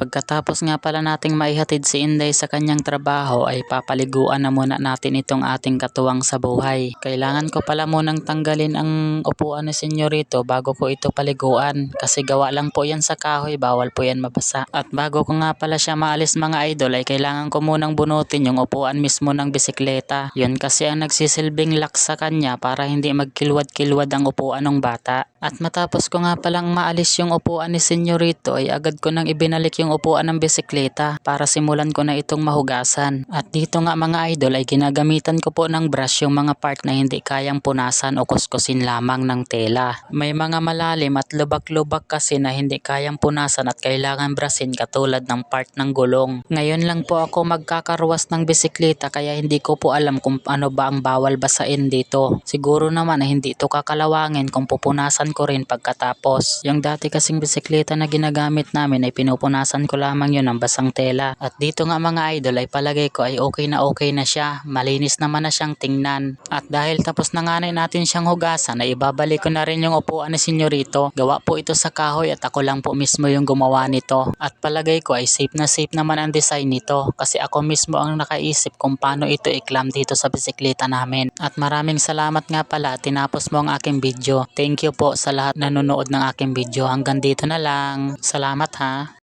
Pagkatapos nga pala nating maihatid si Inday sa kanyang trabaho ay papaliguan na muna natin itong ating katuwang sa buhay. Kailangan ko pala munang tanggalin ang upuan ni senyorito bago ko ito paliguan kasi gawa lang po yan sa kahoy bawal po yan mabasa. At bago ko nga pala siya maalis mga idol ay kailangan ko munang bunutin yung upuan mismo ng bisikleta. Yun kasi ang nagsisilbing lock sa kanya para hindi magkilwad-kilwad ang upuan ng bata. At matapos ko nga palang maalis yung upuan ni senyorito ay agad ko nang ibinalik yung upuan ng bisikleta para simulan ko na itong mahugasan. At dito nga mga idol ay ginagamitan ko po ng brush yung mga part na hindi kayang punasan o kuskusin lamang ng tela. May mga malalim at lubak-lubak kasi na hindi kayang punasan at kailangan brasin katulad ng part ng gulong. Ngayon lang po ako magkakarwas ng bisikleta kaya hindi ko po alam kung ano ba ang bawal basain dito. Siguro naman na hindi ito kakalawangin kung pupunasan ko rin pagkatapos. Yung dati kasing bisikleta na ginagamit namin ay pinupunasan ko lamang yun ng basang tela. At dito nga mga idol ay palagay ko ay okay na okay na siya. Malinis naman na siyang tingnan. At dahil tapos na nga na natin siyang hugasan ay ibabalik ko na rin yung upuan ni senyorito. Gawa po ito sa kahoy at ako lang po mismo yung gumawa nito. At palagay ko ay safe na safe naman ang design nito kasi ako mismo ang nakaisip kung paano ito iklam dito sa bisikleta namin. At maraming salamat nga pala at tinapos mo ang aking video. Thank you po sa lahat nanonood ng aking video. Hanggang dito na lang. Salamat ha.